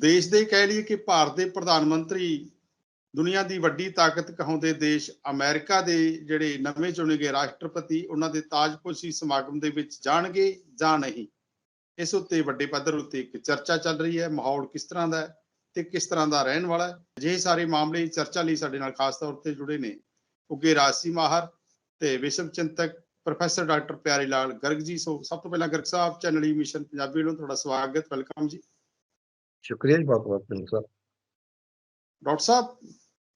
ਦੇਸ਼ ਦੇ ਕਹਿ ਲਈਏ ਕਿ ਭਾਰਤ ਦੇ ਪ੍ਰਧਾਨ ਮੰਤਰੀ ਦੁਨੀਆ ਦੀ ਵੱਡੀ ਤਾਕਤ ਕਹਾਉਂਦੇ ਦੇਸ਼ ਅਮਰੀਕਾ ਦੇ ਜਿਹੜੇ ਨਵੇਂ ਚੁਣੇ ਗਏ ਰਾਸ਼ਟਰਪਤੀ, ਉਹਨਾਂ ਦੇ ਤਾਜਪੋਸ਼ੀ ਸਮਾਗਮ ਦੇ ਵਿੱਚ ਜਾਣਗੇ ਜਾਂ ਨਹੀਂ? ਇਸ ਉੱਤੇ ਵੱਡੇ ਪੱਧਰ ਉੱਤੇ ਇੱਕ ਚਰਚਾ ਚੱਲ ਰਹੀ ਹੈ, ਮਾਹੌਲ ਕਿਸ ਤਰ੍ਹਾਂ ਦਾ ਹੈ ਤੇ ਕਿਸ ਤਰ੍ਹਾਂ ਦਾ ਰਹਿਣ ਵਾਲਾ ਹੈ? ਅਜਿਹੇ ਸਾਰੇ ਮਾਮਲੇ ਚਰਚਾ ਲਈ ਸਾਡੇ ਨਾਲ ਖਾਸ ਤੌਰ ਤੇ ਜੁੜੇ ਨੇ ਉੱਗੇ ਰਾਜਸੀ ਮਾਹਰ ਤੇ ਵਿਸ਼ਵ ਚਿੰਤਕ ਪ੍ਰੋਫੈਸਰ ਡਾਕਟਰ ਪਿਆਰੀ ਲਾਲ ਗਰਗ ਜੀ। ਸੋ ਸਭ ਤੋਂ ਪਹਿਲਾਂ ਗਰਗ ਸਾਹਿਬ, ਚੈਨਲ ਮਿਸ਼ਨ ਪੰਜਾਬੀ ਵੱਲੋਂ ਤੁਹਾਡਾ ਸਵਾਗਤ, ਵੈਲਕਮ ਜੀ। ਸ਼ੁਕਰੀਆ ਜੀ ਬਹੁਤ ਬਹੁਤ ਪਿੰਡ ਡਾਕਟਰ ਸਾਹਿਬ,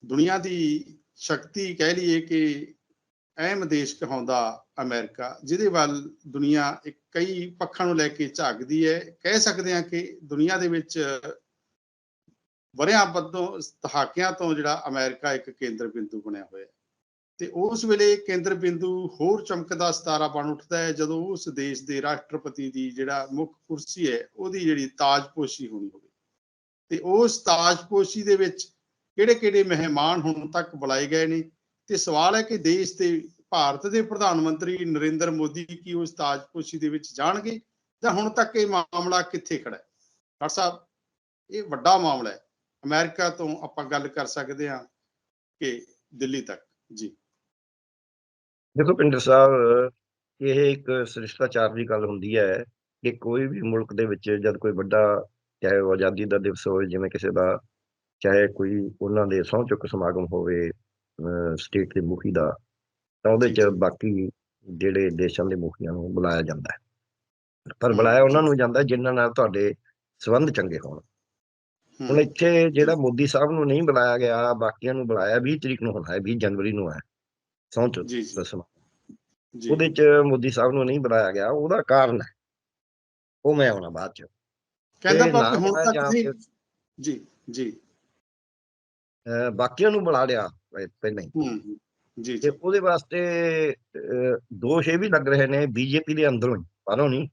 ਦੁਨੀਆ ਦੀ ਸ਼ਕਤੀ ਕਹਿ ਲਈਏ ਕਿ ਅਹਿਮ ਦੇਸ਼ ਕਹਾਉਂਦਾ ਅਮਰੀਕਾ, ਜਿਹਦੇ ਵੱਲ ਦੁਨੀਆ ਇੱਕ ਕਈ ਪੱਖਾਂ ਨੂੰ ਲੈ ਕੇ ਝਾਕਦੀ ਹੈ। ਕਹਿ ਸਕਦੇ ਹਾਂ ਕਿ ਦੁਨੀਆ ਦੇ ਵਿੱਚ ਵਰਿਆਂ ਬੱਦੋਂ ਦਹਾਕਿਆਂ ਤੋਂ ਜਿਹੜਾ ਅਮਰੀਕਾ ਇੱਕ ਕੇਂਦਰ ਬਿੰਦੂ ਬਣਿਆ ਹੋਇਆ ਹੈ। ਤੇ ਉਸ ਵੇਲੇ ਕੇਂਦਰ ਬਿੰਦੂ ਹੋਰ ਚਮਕਦਾ ਸਿਤਾਰਾ ਬਣ ਉੱਠਦਾ ਹੈ, ਜਦੋਂ ਉਸ ਦੇਸ਼ ਦੇ ਰਾਸ਼ਟਰਪਤੀ ਦੀ ਜਿਹੜਾ ਮੁੱਖ ਕੁਰਸੀ ਹੈ, ਉਹਦੀ ਜਿਹੜੀ ਤਾਜਪੋਸ਼ੀ ਹੋਣੀ ਹੋਵੇ। ਤੇ ਉਸ ਤਾਜਪੋਸ਼ੀ ਦੇ ਵਿੱਚ ਕਿਹੜੇ-ਕਿਹੜੇ ਮਹਿਮਾਨ ਹੁਣ ਤੱਕ ਬੁਲਾਏ ਗਏ ਨੇ? ਤੇ ਸਵਾਲ ਹੈ ਕਿ ਦੇਸ਼ ਦੇ ਭਾਰਤ ਦੇ ਪ੍ਰਧਾਨ ਮੰਤਰੀ ਨਰਿੰਦਰ ਮੋਦੀ ਕੀ ਉਸ ਤਾਜਪੋਸ਼ੀ ਦੇ ਵਿੱਚ ਜਾਣਗੇ? ਜਾਂ ਹੁਣ ਤੱਕ ਇਹ ਮਾਮਲਾ ਕਿੱਥੇ ਖੜਾ ਹੈ? ਡਾਕਟਰ ਸਾਹਿਬ, ਇਹ ਵੱਡਾ ਮਾਮਲਾ ਹੈ। ਅਮਰੀਕਾ ਤੋਂ ਆਪਾਂ ਗੱਲ ਕਰ ਸਕਦੇ ਹਾਂ ਕਿ ਦਿੱਲੀ ਤੱਕ। ਜੀ। ਦੇਖੋ ਪਿੰਡ ਸਾਹਿਬ, ਇਹ ਇੱਕ ਸ੍ਰਿਸ਼ਟਾਚਾਰ ਦੀ ਗੱਲ ਹੁੰਦੀ ਹੈ ਕਿ ਕੋਈ ਵੀ ਮੁਲਕ ਦੇ ਵਿੱਚ ਜਦ ਕੋਈ ਵੱਡਾ ਚਾਹੇ ਉਹ ਆਜ਼ਾਦੀ ਦਾ ਦਿਵਸ ਹੋਵੇ ਜਿਵੇਂ ਕਿਸੇ ਦਾ ਚਾਹੇ ਕੋਈ ਉਹਨਾਂ ਦੇ ਸਹੁੰ ਚੁੱਕ ਸਮਾਗਮ ਹੋਵੇ ਸਟੇਟ ਦੇ ਮੁਖੀ ਦਾ ਤਾਂ ਉਹਦੇ ਚ ਬਾਕੀ ਜਿਹੜੇ ਦੇਸ਼ਾਂ ਦੇ ਮੁਖੀਆਂ ਨੂੰ ਬੁਲਾਇਆ ਜਾਂਦਾ ਹੈ। ਪਰ ਬੁਲਾਇਆ ਉਹਨਾਂ ਨੂੰ ਜਾਂਦਾ ਜਿਨ੍ਹਾਂ ਨਾਲ ਤੁਹਾਡੇ ਸਬੰਧ ਚੰਗੇ ਹੋਣ। ਹੁਣ ਇੱਥੇ ਜਿਹੜਾ ਮੋਦੀ ਸਾਹਿਬ ਨੂੰ ਨਹੀਂ ਬੁਲਾਇਆ ਗਿਆ ਬਾਕੀਆਂ ਨੂੰ ਬੁਲਾਇਆ 20 ਤਰੀਕ ਨੂੰ ਹੋਣਾ ਹੈ 20 ਜਨਵਰੀ ਨੂੰ ਹੈ ਸਹੁੰ ਚੁੱਕ ਦੱਸਣਾ ਉਹਦੇ ਚ ਮੋਦੀ ਸਾਹਿਬ ਨੂੰ ਨਹੀਂ ਬੁਲਾਇਆ ਗਿਆ ਉਹਦਾ ਕਾਰਨ ਹੈ। ਉਹ ਮੈਂ ਆਉਣਾ ਬਾਅਦ ਚ। ਕਹਿੰਦਾ ਪਰ ਹੁਣ ਤੱਕ ਫਿਰ, ਜੀ ਜੀ। ਬਾਕੀਆਂ ਨੂੰ ਬੁਲਾ ਲਿਆ ਪਹਿ- ਪਹਿਲਾਂ ਹੀ। ਜੀ ਤੇ ਉਹਦੇ ਵਾਸਤੇ ਦੋਸ਼ ਇਹ ਵੀ ਲੱਗ ਰਹੇ ਨੇ ਬੀਜੇਪੀ ਦੇ ਅੰਦਰੋਂ ਹੀ ਬਾਹਰੋਂ ਨਹੀਂ।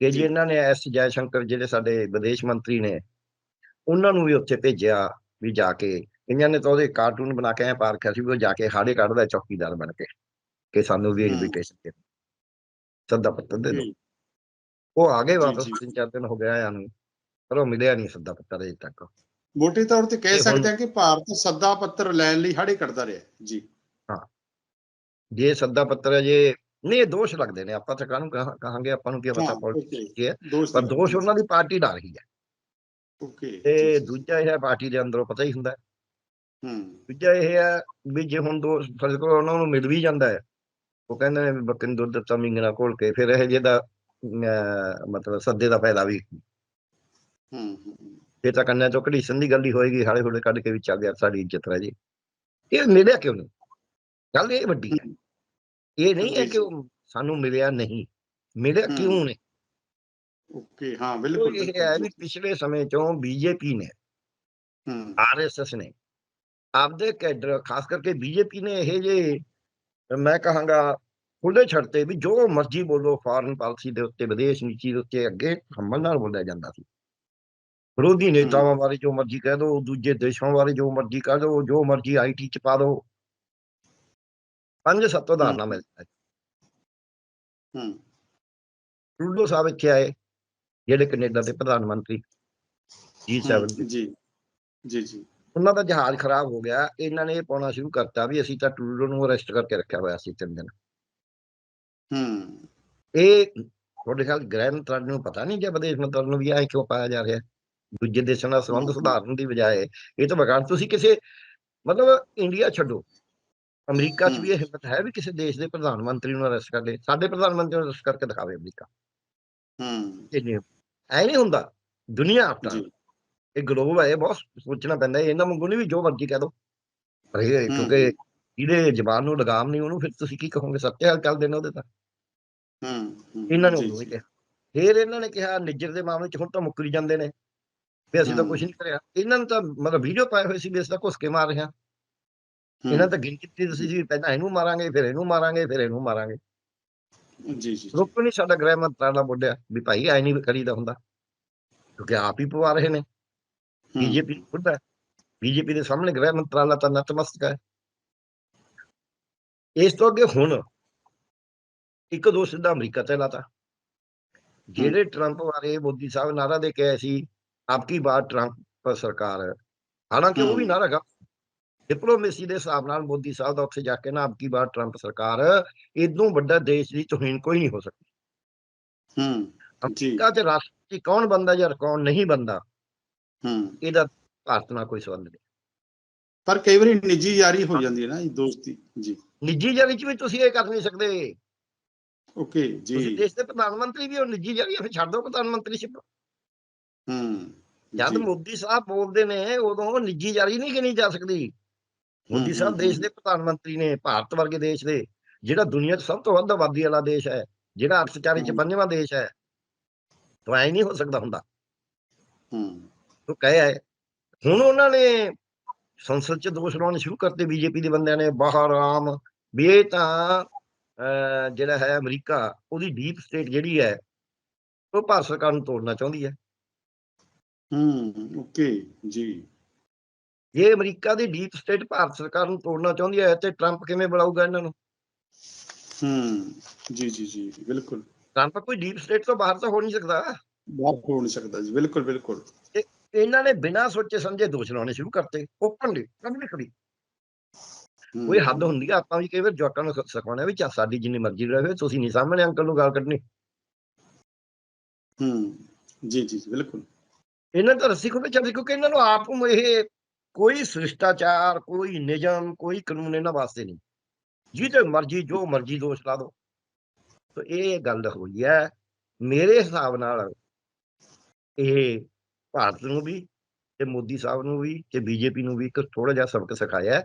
ਕਿ ਜੀ। ਇਹਨਾਂ ਨੇ ਐਸ ਜੈ ਸ਼ੰਕਰ ਜਿਹੜੇ ਸਾਡੇ ਵਿਦੇਸ਼ ਮੰਤਰੀ ਨੇ ਉਹਨਾਂ ਨੂੰ ਵੀ ਉੱਥੇ ਭੇਜਿਆ ਵੀ ਜਾ ਕੇ ਇਹਨਾਂ ਨੇ ਤਾਂ ਉਹਦੇ ਕਾਰਟੂਨ ਬਣਾ ਕੇ ਐ ਪਾਰ ਰੱਖਿਆ ਸੀ ਵੀ ਉਹ ਜਾ ਕੇ ਹਾੜੇ ਕੱਢਦਾ ਚੌਕੀਦਾਰ ਬਣ ਕੇ ਕਿ ਸਾਨੂੰ ਵੀ। ਇਨਵੀਟੇਸ਼ਨ ਦੇ ਸੱਦਾ ਪੱਤਰ ਦੇ ਦਿਓ। ਜੀ ਉਹ ਆ ਗਏ ਜੀ, ਵਾਪਸ ਜੀ। ਤਿੰਨ ਚਾਰ ਦਿਨ ਹੋ ਗਿਆ ਆਇਆ ਨੂੰ। ਪਰ ਉਹ ਮਿਲਿਆ ਨਹੀਂ ਸੱਦਾ ਪੱਤਰ ਅਜੇ ਤੱਕ। ਮੋਟੇ ਤੌਰ ਤੇ ਕਹਿ ਸਕਦੇ ਹਾਂ ਕਿ ਭਾਰਤ ਸੱਦਾ ਪੱਤਰ ਲੈਣ ਲਈ ਹਾੜੇ ਕੱਢਦਾ ਰਿਹਾ ਜੀ। ਜੇ ਸੱਦਾ ਪੱਤਰ ਹੈ ਜੇ ਨਹੀਂ ਇਹ ਦੋਸ਼ ਲੱਗਦੇ ਨੇ। ਆਪਾਂ ਤਾਂ ਕਾਹਨੂੰ ਕਹਾਂ- ਕਹਾਂਗੇ ਆਪਾਂ ਨੂੰ ਕੀ ਪਤਾ ਹਾਂ, ਪੋਲਿਟਿਕਸ. ਕੀ ਹੈ। ਪਰ ਦੋਸ਼ ਉਹਨਾਂ ਦੀ ਪਾਰਟੀ ਦਾ ਰਹੀ ਹੈ। ਓਕੇ ਤੇ ਦੂਜਾ ਇਹ ਹੈ ਪਾਰਟੀ ਦੇ ਅੰਦਰੋਂ ਪਤਾ ਹੀ ਹੁੰਦਾ ਹੈ। ਹੂੰ। ਦੂਜਾ ਇਹ ਹੈ ਵੀ ਜੇ ਹੁਣ ਦੋ ਫਰਜ਼ ਕਰੋ ਉਹਨਾਂ ਨੂੰ ਮਿਲ ਵੀ ਜਾਂਦਾ ਹੈ। ਉਹ ਕਹਿੰਦੇ ਨੇ ਦੁੱਧ ਦਿੱਤਾ ਮਿੰਗਣਾ ਘੋਲ ਕੇ ਫਿਰ ਇਹ ਜਿਹਦਾ ਮਤਲਬ ਸੱਦੇ ਦਾ ਫਾਇਦਾ ਵੀ। ਹੂੰ ਹੂੰ, ਇਹ ਤਾਂ ਕੰਨਿਆਂ ਚੋਂ ਘੜੀਸਣ ਦੀ ਗੱਲ ਹੀ ਹੋਏਗੀ ਹਾਲੇ ਹੁਲੇ ਕੱਢ ਕੇ ਵੀ ਚੱਲ ਗਿਆ ਸਾਡੀ ਇੱਜ਼ਤ ਰਹਿ ਜੀ ਇਹ ਮਿਲਿਆ ਕਿਉਂ ਨਹੀਂ? ਗੱਲ ਇਹ ਵੱਡੀ ਹੈ। ਇਹ ਨਹੀਂ ਹੈ ਕਿ ਉਹ ਸਾਨੂੰ ਮਿਲਿਆ ਨਹੀਂ। ਮਿਲਿਆ ਹਮ, ਕਿਉਂ ਨਹੀਂ? ਓਕੇ ਹਾਂ ਬਿਲਕੁਲ ਇਹ ਹੈ ਵੀ ਪਿਛਲੇ ਸਮੇਂ ਚੋਂ ਬੀਜੇਪੀ ਨੇ ਹੂੰ। ਆਰਐਸਐਸ ਨੇ ਆਪਦੇ ਕੈਡਰ ਖਾਸ ਕਰਕੇ ਬੀਜੇਪੀ ਨੇ ਇਹ ਜੇ ਮੈਂ ਕਹਾਂਗਾ ਖੁੱਲੇ ਛੱਡਤੇ ਵੀ ਜੋ ਮਰਜ਼ੀ ਬੋਲੋ ਫਾਰਨ ਪਾਲਿਸੀ ਦੇ ਉੱਤੇ ਵਿਦੇਸ਼ ਨੀਤੀ ਦੇ ਉੱਤੇ ਅੱਗੇ ਹੰਮਲ ਨਾਲ ਬੋਲਿਆ ਜਾਂਦਾ ਸੀ। ਵਿਰੋਧੀ ਨੇਤਾਵਾਂ ਬਾਰੇ ਜੋ ਮਰਜ਼ੀ ਕਹਿ ਦੋ ਦੂਜੇ ਦੇਸ਼ਾਂ ਬਾਰੇ ਜੋ ਮਰਜ਼ੀ ਕਹਿ ਦੋ ਜੋ ਮਰਜ਼ੀ ਆਈਟੀ ਚ ਪਾ ਦੋ। ਪੰਜ ਸੱਤ ਉਦਾਹਰਨਾਂ ਹਮ। ਮਿਲਦਾ ਹੂੰ। ਟਰੂਡੋ ਸਾਹਿਬ ਇੱਥੇ ਆਏ ਜਿਹੜੇ ਕੈਨੇਡਾ ਦੇ ਪ੍ਰਧਾਨ ਮੰਤਰੀ G7 ਹੂੰ, ਦੇ। ਜੀ ਜੀ ਜੀ। ਉਹਨਾਂ ਦਾ ਜਹਾਜ਼ ਖਰਾਬ ਹੋ ਗਿਆ ਇਹਨਾਂ ਨੇ ਇਹ ਪਾਉਣਾ ਸ਼ੁਰੂ ਕਰਤਾ ਵੀ ਅਸੀਂ ਤਾਂ ਟਰੂਡੋ ਨੂੰ ਅਰੈਸਟ ਕਰਕੇ ਰੱਖਿਆ ਹੋਇਆ ਸੀ ਤਿੰਨ ਦਿਨ। ਹੂੰ। ਇਹ ਤੁਹਾਡੇ ਖਿਆਲ ਗ੍ਰਹਿ ਮੰਤਰਾਲੇ ਨੂੰ ਪਤਾ ਨਹੀਂ ਜਾਂ ਵਿਦੇਸ਼ ਮੰਤਰਾਲੇ ਨੂੰ ਵੀ ਇਹ ਕਿਉਂ ਪਾਇਆ ਜਾ ਰਿਹਾ? ਦੂਜੇ ਦੇਸ਼ਾਂ ਨਾਲ ਸੰਬੰਧ। ਸੁਧਾਰਨ ਦੀ ਬਜਾਏ ਇਹ ਤਾਂ ਬਗਾਨ ਤੁਸੀਂ ਕਿਸੇ ਮਤਲਬ ਇੰਡੀਆ ਛੱਡੋ। ਅਮਰੀਕਾ 'ਚ। ਵੀ ਇਹ ਹਿੰਮਤ ਹੈ ਵੀ ਕਿਸੇ ਦੇਸ਼ ਦੇ ਪ੍ਰਧਾਨ ਮੰਤਰੀ ਨੂੰ ਅਰੈਸਟ ਕਰ ਲੇ। ਸਾਡੇ ਪ੍ਰਧਾਨ ਮੰਤਰੀ ਨੂੰ ਅਰੈਸਟ ਕਰਕੇ ਦਿਖਾਵੇ ਅਮਰੀਕਾ। ਹੂੰ। ਇਹ ਨਹੀਂ ਐ ਨਹੀਂ ਹੁੰਦਾ। ਦੁਨੀਆ ਆਪਣਾ। ਇਹ ਗਲੋਬ ਹੈ ਬਹੁਤ ਸੋਚਣਾ ਪੈਂਦਾ ਇਹਨਾਂ ਵਾਂਗੂ ਨਹੀਂ ਵੀ ਜੋ ਮਰਜ਼ੀ ਕਹਿ ਦੋ। ਪਰ ਇਹ। ਕਿਉਂਕਿ ਇਹਦੇ ਜ਼ਬਾਨ ਨੂੰ ਲਗਾਮ ਨਹੀਂ ਉਹਨੂੰ ਫਿਰ ਤੁਸੀਂ ਕੀ ਕਹੋਗੇ? ਸੱਤੇ ਹਾਲ ਚੱਲਦੇ ਨੇ ਉਹਦੇ ਤਾਂ। ਹੂੰ ਇਹਨਾਂ ਨੇ ਉਦੋਂ ਹੀ ਕਿਹਾ। ਫਿਰ ਇਹਨਾਂ ਨੇ ਕਿਹਾ ਨਿੱਜਰ ਦੇ ਮਾਮਲੇ 'ਚ ਹੁਣ ਤਾਂ ਮੁੱਕਰੀ ਜਾਂਦੇ ਨੇ। ਵੀ ਅਸੀਂ ਤਾਂ। ਕੁਝ ਨਹੀਂ ਕਰਿਆ। ਇਹਨਾਂ ਨੇ ਤਾਂ ਮਤਲਬ ਵੀਡੀਓ ਪਾਏ ਹੋਏ ਸੀ ਵੀ ਅਸੀਂ ਤਾਂ ਘੁਸ ਕੇ ਮਾਰ ਰਹੇ ਹਾਂ। ਇਹਨਾਂ ਤਾਂ ਗਿਣ ਕੀਤੀ ਤੁਸੀਂ ਸੀ ਪਹਿਲਾਂ ਇਹਨੂੰ ਮਾਰਾਂਗੇ ਫਿਰ ਇਹਨੂੰ ਮਾਰਾਂਗੇ ਫਿਰ ਇਹਨੂੰ ਮਾਰਾਂਗੇ। ਜੀ ਜੀ ਰੁਕ ਨਹੀਂ ਸਾਡਾ ਗ੍ਰਹਿ ਮੰਤਰਾਲਾ ਬੋਲਿਆ ਵੀ ਭਾਈ ਐ ਨਹੀਂ ਕਰੀਦਾ ਹੁੰਦਾ। ਕਿਉਂਕਿ ਆਪ ਹੀ ਪਵਾ ਰਹੇ ਨੇ। ਬੀਜੇਪੀ ਖੁਦ ਹੈ। ਬੀਜੇਪੀ ਦੇ ਸਾਹਮਣੇ ਗ੍ਰਹਿ ਮੰਤਰਾਲਾ ਤਾਂ ਨਤਮਸਤਕ ਹੈ। ਇਸ ਤੋਂ ਅੱਗੇ ਹੁਣ ਇੱਕ ਦੋ ਸਿੱਧਾ ਅਮਰੀਕਾ ਤੇ ਲਾਤਾ। ਜਿਹੜੇ ਟਰੰਪ ਬਾਰੇ ਮੋਦੀ ਸਾਹਿਬ ਨਾਰਾ ਦੇ ਕੇ ਸੀ ਆਪਕੀ ਬਾਤ ਟਰੰਪ ਸਰਕਾਰ ਹਾਲਾਂਕਿ ਉਹ ਵੀ ਹੂੰ। ਨਾ ਰਗਾ ਡਿਪਲੋਮੇਸੀ ਦੇ ਹਿਸਾਬ ਨਾਲ ਮੋਦੀ ਸਾਹਿਬ ਦਾ ਉੱਥੇ ਜਾ ਕੇ ਨਾ ਆਪਕੀ ਬਾਤ ਟਰੰਪ ਸਰਕਾਰ ਇਦੋਂ ਵੱਡਾ ਦੇਸ਼ ਦੀ ਤੋਹੀਨ ਕੋਈ ਨਹੀਂ ਹੋ ਸਕਦੀ। ਹੂੰ। ਜੀ। ਅਮਰੀਕਾ ਤੇ ਰਾਸ਼ਟਰਪਤੀ ਕੌਣ ਬੰਦਾ ਜਾਂ ਕੌਣ ਨਹੀਂ ਬੰਦਾ ਹੂੰ। ਇਹਦਾ ਭਾਰਤ ਨਾਲ ਕੋਈ ਸੰਬੰਧ ਨਹੀਂ। ਪਰ ਕਈ ਵਾਰੀ ਨਿੱਜੀ ਯਾਰੀ ਹੋ ਜਾਂਦੀ ਹੈ ਨਾ ਜੀ ਦੋਸਤੀ। ਜੀ। ਨਿੱਜੀ ਜਾਰੀ ਚ ਵੀ ਤੁਸੀਂ ਇਹ ਕਰ ਨਹੀਂ ਸਕਦੇ। ਓਕੇ ਤੁਸੀਂ ਜੀ ਦੇਸ਼ ਦੇ ਪ੍ਰਧਾਨ ਮੰਤਰੀ ਵੀ ਹੋ ਨਿੱਜੀ ਜਾਰੀ ਫਿਰ ਛੱਡ ਦਿਓ ਪ੍ਰਧਾਨ ਮੰਤਰੀਸ਼ਿਪ ਹੂੰ ਜਦ ਮੋਦੀ ਸਾਹਿਬ ਬੋਲਦੇ ਨੇ ਉਦੋਂ ਨਿੱਜੀ ਜਾਰੀ ਨਹੀਂ ਗਿਣੀ ਜਾ ਸਕਦੀ। ਮੋਦੀ ਸਾਹਿਬ ਦੇਸ਼ ਦੇ ਪ੍ਰਧਾਨ ਮੰਤਰੀ ਨੇ ਭਾਰਤ ਵਰਗੇ ਦੇਸ਼ ਦੇ ਜਿਹੜਾ ਦੁਨੀਆ 'ਚ ਸਭ ਤੋਂ ਵੱਧ ਆਬਾਦੀ ਵਾਲਾ ਦੇਸ਼ ਹੈ ਜਿਹੜਾ ਅਰਥਚਾਰੇ 'ਚ। ਪੰਜਵਾਂ ਦੇਸ਼ ਹੈ ਤਾਂ ਐ ਨਹੀਂ ਹੋ ਸਕਦਾ ਹੁੰਦਾ। ਹੂੰ। ਉਹ ਕਹਿਆ ਹੈ ਹੁਣ ਉਹਨਾਂ ਨੇ ਸੰਸਦ 'ਚ ਦੋਸ਼ ਲਾਉਣੇ ਸ਼ੁਰੂ ਕਰਤੇ ਬੀਜੇਪੀ ਦੇ ਬੰਦਿਆਂ ਨੇ ਬਾਹਰ ਆਮ ਵੀ ਇਹ ਤਾਂ ਜਿਹੜਾ ਹੈ ਅਮਰੀਕਾ ਉਹਦੀ ਡੀਪ ਸਟੇਟ ਜਿਹੜੀ ਹੈ ਉਹ ਭਾਰਤ ਸਰਕਾਰ ਨੂੰ ਤੋੜਨਾ ਚਾਹੁੰਦੀ ਹੈ। ਹੂੰ ਓਕੇ ਜੀ। ਜੇ ਅਮਰੀਕਾ ਦੀ ਡੀਪ ਸਟੇਟ ਭਾਰਤ ਸਰਕਾਰ ਨੂੰ ਤੋੜਨਾ ਚਾਹੁੰਦੀ ਹੈ ਤੇ ਟਰੰਪ ਕਿਵੇਂ ਬੁਲਾਊਗਾ ਇਹਨਾਂ ਨੂੰ? ਹੂੰ ਜੀ ਜੀ ਜੀ ਬਿਲਕੁਲ। ਟਰੰਪ ਕੋਈ ਡੀਪ ਸਟੇਟ ਤੋਂ ਬਾਹਰ ਤਾਂ ਹੋ ਨਹੀਂ ਸਕਦਾ। ਬਾਤ ਹੋ ਨਹੀਂ ਸਕਦਾ ਜੀ ਬਿਲਕੁਲ ਬਿਲਕੁਲ। ਇਹਨਾਂ ਨੇ ਬਿਨਾਂ ਸੋਚੇ ਸਮਝੇ ਦੋਸ਼ ਲਾਉਣੇ ਸ਼ੁਰੂ ਕਰਤੇ ਓਪਨਲੀ ਪਬਲਿਕਲੀ ਕੋਈ ਹੱਦ ਹੁੰਦੀ ਆ ਆਪਾਂ ਵੀ ਕਈ ਵਾਰ ਜਵਾਕਾਂ ਨੂੰ ਸਿਖਾਉਣਾ ਵੀ ਚਾ ਸਾਡੀ ਜਿੰਨੀ ਮਰਜ਼ੀ ਰਹੇ ਤੁਸੀਂ ਨਹੀਂ ਸਾਹਮਣੇ ਅੰਕਲ ਨੂੰ ਗਾਲ ਕੱਢਣੀ। ਹੂੰ ਜੀ ਜੀ ਜੀ, ਬਿਲਕੁਲ। ਇਹਨਾਂ ਤਾਂ ਰੱਸੀ ਖੁੱਲੇ ਚੱਲਦੀ ਕਿਉਂਕਿ ਇਹਨਾਂ ਨੂੰ ਆਪ ਨੂੰ ਇਹ ਕੋਈ ਸ਼ਿਸ਼ਟਾਚਾਰ ਕੋਈ ਨਿਯਮ ਕੋਈ ਕਾਨੂੰਨ ਇਹਨਾਂ ਵਾਸਤੇ ਨਹੀਂ। ਜਿਹਦੇ ਮਰਜ਼ੀ ਜੋ ਮਰਜ਼ੀ ਦੋਸ਼ ਲਾ ਦੋ। ਤਾਂ ਇਹ ਗੱਲ ਹੋਈ ਹੈ ਮੇਰੇ ਹਿਸਾਬ ਨਾਲ ਇਹ ਭਾਰਤ ਨੂੰ ਵੀ ਤੇ ਮੋਦੀ ਸਾਹਿਬ ਨੂੰ ਵੀ ਤੇ ਬੀਜੇਪੀ ਨੂੰ ਵੀ ਇੱਕ ਥੋੜਾ ਜਿਹਾ ਸਬਕ ਸਿਖਾਇਆ